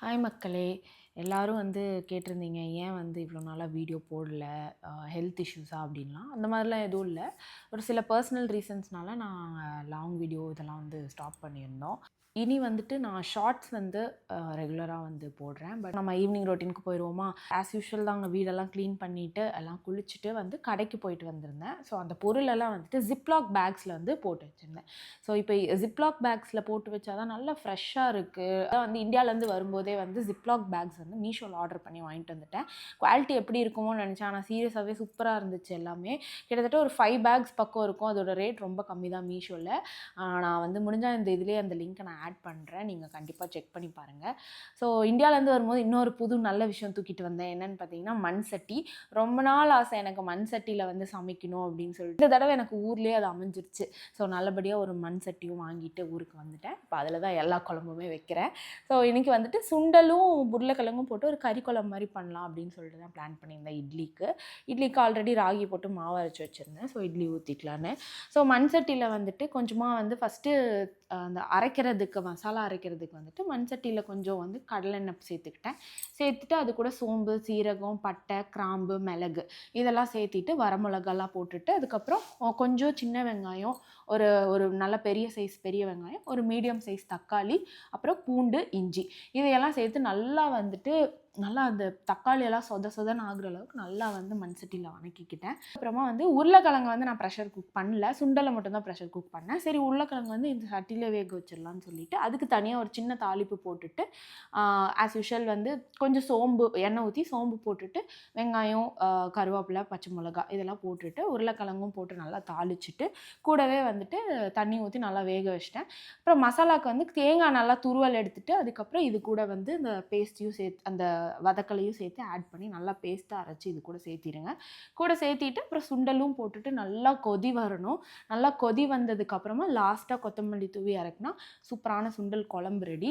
Hi மக்களே. எல்லோரும் வந்து கேட்டிருந்தீங்க ஏன் வந்து இவ்வளோ நாளாக வீடியோ போடல? ஹெல்த் இஷ்யூஸா அப்படின்லாம். அந்த மாதிரிலாம் எதுவும் இல்லை. ஒரு சில பர்சனல் ரீசன்ஸ்னால நான் லாங் வீடியோ இதெல்லாம் வந்து ஸ்டாப் பண்ணியிருந்தோம். இனி வந்துட்டு நான் ஷார்ட்ஸ் வந்து ரெகுலராக வந்து போடுறேன். பட் நம்ம ஈவினிங் ரொட்டீனுக்கு போயிடுவோமா ஆஸ் யூஷுவல் தான் அங்கே வீடெல்லாம் க்ளீன் பண்ணிவிட்டு எல்லாம் குளிச்சுட்டு வந்து கடைக்கு போயிட்டு வந்திருந்தேன். ஸோ அந்த பொருளெல்லாம் வந்துட்டு ஜிப்லாக் பேக்ஸில் வந்து போட்டு வச்சுருந்தேன். ஸோ இப்போ ஜிப்லாக் பேக்ஸில் போட்டு வச்சா தான் நல்லா ஃப்ரெஷ்ஷாக இருக்குது அதான் வந்து இந்தியாவிலேருந்து வரும்போதே வந்து ஜிப்லாக் பேக்ஸ் வந்து மீஷோவில் ஆர்டர் பண்ணி வாங்கிட்டு வந்துட்டேன். குவாலிட்டி எப்படி இருக்குமோன்னு நினச்சேன். ஆனால் சீரியஸாகவே சூப்பராக இருந்துச்சு எல்லாமே. கிட்டத்தட்ட ஒரு ஃபைவ் பேக்ஸ் பக்கம் இருக்கும். அதோட ரேட் ரொம்ப கம்மி தான் மீஷோவில் நான் வந்து முடிஞ்சால் இந்த இதுலேயே அந்த லிங்க்கை நான் ஆட் பண்ணுறேன் நீங்கள் கண்டிப்பாக செக் பண்ணி பாருங்கள் ஸோ இந்தியாவிலேருந்து வரும்போது இன்னொரு புது நல்ல விஷயம் தூக்கிட்டு வந்தேன். என்னென்னு பார்த்தீங்கன்னா மண் சட்டி. ரொம்ப நாள் ஆசை எனக்கு மண் சட்டியில் வந்து சமைக்கணும் அப்படின்னு சொல்லிட்டு. இந்த தடவை எனக்கு ஊர்லேயே அது அமைஞ்சிருச்சு. ஸோ நல்லபடியாக ஒரு மண் சட்டியும் வாங்கிட்டு ஊருக்கு வந்துட்டேன். இப்போ அதில் தான் எல்லா குழம்புமே வைக்கிறேன். ஸோ இன்றைக்கி வந்துட்டு சுண்டலும் உருளைக்கிழங்கும் போட்டு ஒரு கறி குழம்பு மாதிரி பண்ணலாம் அப்படின்னு சொல்லிட்டு தான் பிளான் பண்ணியிருந்தேன் இட்லிக்கு. இட்லிக்கு ஆல்ரெடி ராகி போட்டு மாவு அரைச்சி வச்சுருந்தேன். ஸோ இட்லி ஊற்றிக்கலான்னு ஸோ மண் சட்டியில் வந்துட்டு கொஞ்சமாக வந்து ஃபஸ்ட்டு அந்த அரைக்கிறதுக்கு மசாலா அரைக்கிறதுக்கு வந்துட்டு மண் சட்டியில் கொஞ்சம் வந்து கடலெண்ணெய் சேர்த்துக்கிட்டேன். சேர்த்துட்டு அது கூட சோம்பு சீரகம் பட்டை கிராம்பு மிளகு இதெல்லாம் சேர்த்திட்டு வரமிளகாலாம் போட்டுட்டு அதுக்கப்புறம் கொஞ்சம் சின்ன வெங்காயம் ஒரு ஒரு நல்ல பெரிய சைஸ் பெரிய வெங்காயம் ஒரு மீடியம் சைஸ் தக்காளி அப்புறம் பூண்டு இஞ்சி இதையெல்லாம் சேர்த்து நல்லா வந்துட்டு நல்லா அந்த தக்காளி எல்லாம் சொத சொதன்னு ஆகுற அளவுக்கு நல்லா வந்து மண் சட்டியில் வணக்கிக்கிட்டேன். அப்புறமா வந்து உருளைக்கிழங்கு வந்து நான் ப்ரெஷர் குக் பண்ணல. சுண்டலை மட்டும்தான் ப்ரெஷர் குக் பண்ணேன். சரி உருளைக்கிழங்கு வந்து இந்த சட்டியில் வேக வச்சிடலாம்னு சொல்லிட்டு அதுக்கு தனியாக ஒரு சின்ன தாளிப்பு போட்டுட்டு ஆஸ் யூஷுவல் வந்து கொஞ்சம் சோம்பு எண்ணெய் ஊற்றி சோம்பு போட்டுட்டு வெங்காயம் கருவேப்பிலை பச்சை மிளகா இதெல்லாம் போட்டுட்டு உருளைக்கிழங்கும் போட்டு நல்லா தாளிச்சிட்டு கூடவே வந்துட்டு தண்ணி ஊற்றி நல்லா வேக வச்சிட்டேன். அப்புறம் மசாலாவுக்கு வந்து தேங்காய் நல்லா துருவல் எடுத்துகிட்டு அதுக்கப்புறம் இது கூட வந்து இந்த பேஸ்ட்டையும் சேர்த்து அந்த வதக்கலையும் சேர்த்து ஆட் பண்ணி நல்லா பேஸ்ட்டாக அரைச்சி இது கூட சேர்த்திடுங்க. கூட சேர்த்திட்டு அப்புறம் சுண்டலும் போட்டுட்டு நல்லா கொதி வரணும். நல்லா கொதி வந்ததுக்கப்புறமா லாஸ்ட்டாக கொத்தமல்லி தூவி இறக்குனா சூப்பரான சுண்டல் குழம்பு ரெடி